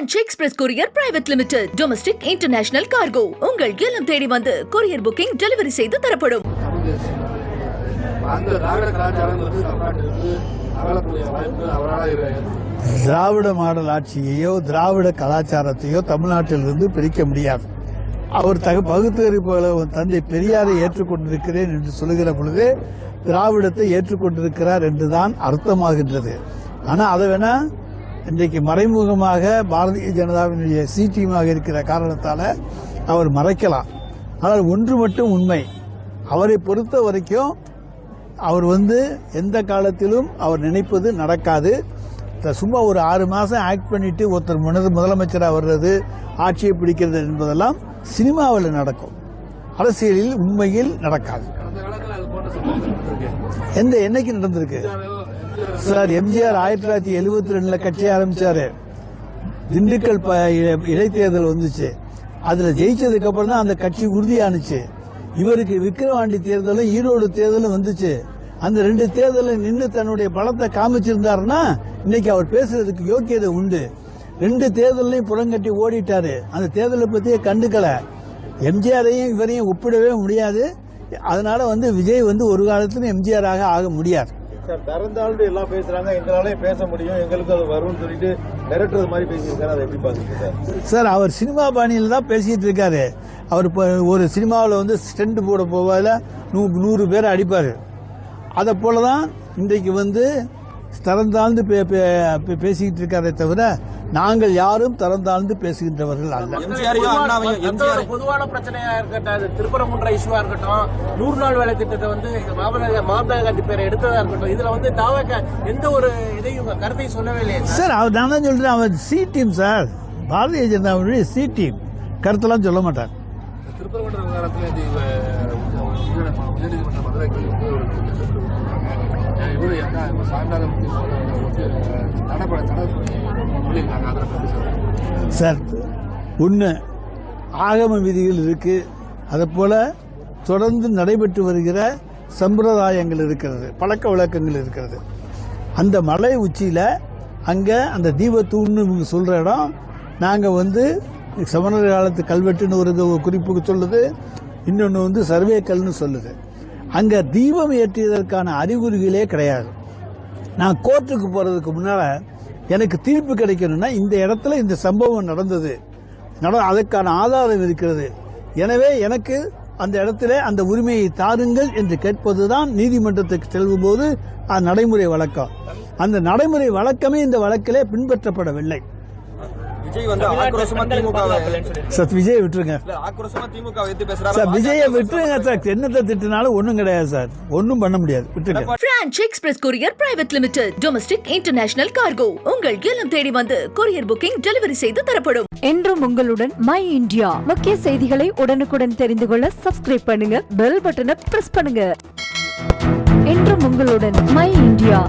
Franch express courier private limited domestic international cargo உங்கள் இல்லம் தேடி வந்து கொரியர் புக்கிங் டெலிவரி செய்து தரப்படும். திராவிட மாடல் ஆட்சியையோ திராவிட கலாச்சாரத்தையோ தமிழ்நாட்டிலிருந்து பிரிக்க முடியாது. அவர் தக பகுத்தறிவுகளை தந்தை பெரியாரை ஏற்றுக்கொண்டிருக்கிறேன் என்று சொல்லுகிற பொழுது திராவிடத்தை ஏற்றுக்கொண்டிருக்கிறார் என்றுதான் அர்த்தமாகின்றது. ஆனா அதை வேணா இன்றைக்கு மறைமுகமாக பாரதிய ஜனதாவினுடைய சி இருக்கிற காரணத்தால அவர் மறைக்கலாம். ஆனால் ஒன்று மட்டும் உண்மை. அவரை பொறுத்த வரைக்கும் அவர் வந்து எந்த காலத்திலும் அவர் நினைப்பது நடக்காது. சும்மா ஒரு ஆறு மாதம் ஆக்ட் பண்ணிட்டு ஒருத்தர் முன்னது முதலமைச்சராக வர்றது ஆட்சியை பிடிக்கிறது என்பதெல்லாம் சினிமாவில் நடக்கும். அரசியலில் உண்மையில் நடக்காது. எந்த என்னைக்கு நடந்திருக்கு? சார் எம்ஜிஆர் ஆயிரத்தி தொள்ளாயிரத்தி எழுபத்தி ரெண்டுல கட்சி ஆரம்பிச்சாரு. திண்டுக்கல் ப- இடைத்தேர்தல் வந்துச்சு. அதுல ஜெயிச்சதுக்கு அப்புறம் தான் அந்த கட்சி உறுதியானுச்சு. இவருக்கு விக்கிரவாண்டி தேர்தலும் ஈரோடு தேர்தலும் வந்துச்சு. அந்த ரெண்டு தேர்தலில் நின்று தன்னுடைய பலத்தை காமிச்சிருந்தாருன்னா இன்னைக்கு அவர் பேசுறதுக்கு யோக்கியதை உண்டு. ரெண்டு தேர்தலையும் புறங்கட்டி ஓடிட்டாரு. அந்த தேர்தலை பத்தியே கண்டுக்கல. எம்ஜிஆரையும் இவரையும் ஒப்பிடவே முடியாது. அதனால வந்து விஜய் வந்து ஒரு காலத்திலும் எம்ஜிஆராக ஆக முடியாது. சார் திறந்தாலும் எல்லாம் பேசுறாங்க. எங்களாலே பேச முடியும். எங்களுக்கு அது வரும்னு சொல்லிட்டு மிரட்டுறது மாதிரி பேசியிருக்காரு. அதை எப்படி பாக்குறீங்க சார்? அவர் சினிமா பாணியில் தான் பேசிட்டு இருக்காரு. அவர் இப்போ ஒரு சினிமாவில் வந்து ஸ்டெண்ட் போட போவால நூ நூறு பேர் அடிப்பார். அதை போல தான் இன்றைக்கு வந்து திறந்தாழ்ந்து பே- பே- பேசிக்கிட்டு இருக்காரே தவிர நாங்கள் யாரும் தரந்தாழ்ந்து பேசுகின்றவர்கள் அல்ல. பொதுவான பிரச்சனையா இருக்கட்டும் அது திருப்பரங்குன்ற இஷ்யூவா இருக்கட்டும் நூறு நாள் வேலை திட்டத்தை வந்து மாமதா காந்தி பேரை எடுத்ததா இருக்கட்டும் இதுல வந்து தாவக எந்த ஒரு இதையும் கருத்தையும் சொல்லவே இல்லையே சார். அவர் நான் தான் சொல்றேன் அவர் சி டீம் சார். பாரதிய ஜனதாவுடைய சி டீம் கருத்தெல்லாம் சொல்ல மாட்டார். திருப்பரங்குன்ற விவகாரத்தில் மதுரைக்கு. இவரு என்ன தடை சார் ஒன்று ஆகம விதிகள் இருக்கு. அதை தொடர்ந்து நடைபெற்று வருகிற சம்பிரதாயங்கள் இருக்கிறது பழக்க வழக்கங்கள் இருக்கிறது. அந்த மலை உச்சியில் அங்கே அந்த தீபத்தூண்னு சொல்கிற இடம் நாங்கள் வந்து சமணர் காலத்து கல்வெட்டுன்னு ஒரு குறிப்புக்கு சொல்லுது இன்னொன்று வந்து சர்வே கல்னு சொல்லுது. அங்கே தீபம் ஏற்றியதற்கான அறிகுறிகளே கிடையாது. நான் கோர்ட்டுக்கு போகிறதுக்கு முன்னால் எனக்கு தீர்ப்பு கிடைக்கணும்னா இந்த இடத்துல இந்த சம்பவம் நடந்தது. நட அதற்கான ஆதாரம் இருக்கிறது. எனவே எனக்கு அந்த இடத்துல அந்த உரிமையை தாருங்கள் என்று கேட்பதுதான் நீதிமன்றத்துக்கு செல்லும் போது நடைமுறை வழக்கம். அந்த நடைமுறை வழக்கமே இந்த வழக்கிலே பின்பற்றப்படவில்லை. விஜய் வந்து ஆக்ரோஷமா திமுகவை சார் விஜய் விட்டுருங்க. ஆக்ரோஷமா திமுக எதிர்த்து பேசுறாரு? சார் விஜயை விட்டுருங்க சார். என்னத்தை திட்டினாலும் ஒன்றும் கிடையாது சார். ஒன்றும் பண்ண முடியாது. விட்டுருங்க. Franch express courier private limited domestic international cargo உங்கள் இல்லம் தேடி வந்து கொரியர் புக்கிங் டெலிவரி செய்து தரப்படும். என்றும் உங்களுடன் மை இந்தியா முக்கிய செய்திகளை உடனுக்குடன் தெரிந்து கொள்ள சப்ஸ்கிரைப் பண்ணுங்க பெல் பட்டனை பிரஸ் பண்ணுங்க. என்றும் உங்களுடன் மை இந்தியா